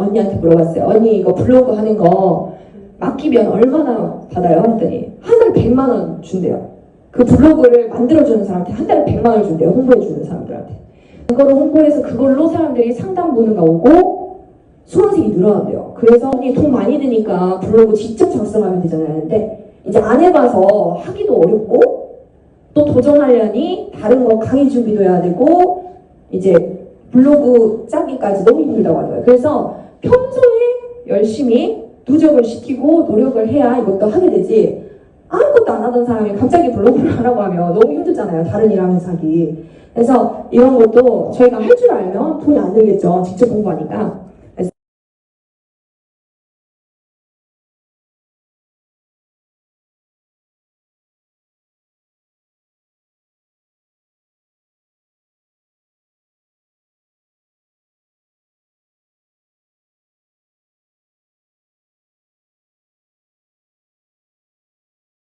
언니한테 물어봤어요. 언니 이거 블로그 하는 거 맡기면 얼마나 받아요? 했더니 한 달에 100만 원 준대요. 그 블로그를 만들어주는 사람한테 한 달에 100만 원을 준대요. 홍보해주는 사람들한테. 그거를 홍보해서 그걸로 사람들이 상담 보는가 오고 수강생이 늘어난대요. 그래서 언니 돈 많이 드니까 블로그 직접 작성하면 되잖아요. 근데 이제 안 해봐서 하기도 어렵고 또 도전하려니 다른 거 강의 준비도 해야 되고 이제 블로그 짜기까지 너무 힘들다고 하더라고요. 그래서 평소에 열심히 누적을 시키고 노력을 해야 이것도 하게 되지 아무것도 안 하던 사람이 갑자기 블로그를 하라고 하면 너무 힘들잖아요. 다른 일 하면서 하기. 그래서 이런 것도 저희가 할 줄 알면 돈이 안 들겠죠. 직접 공부하니까.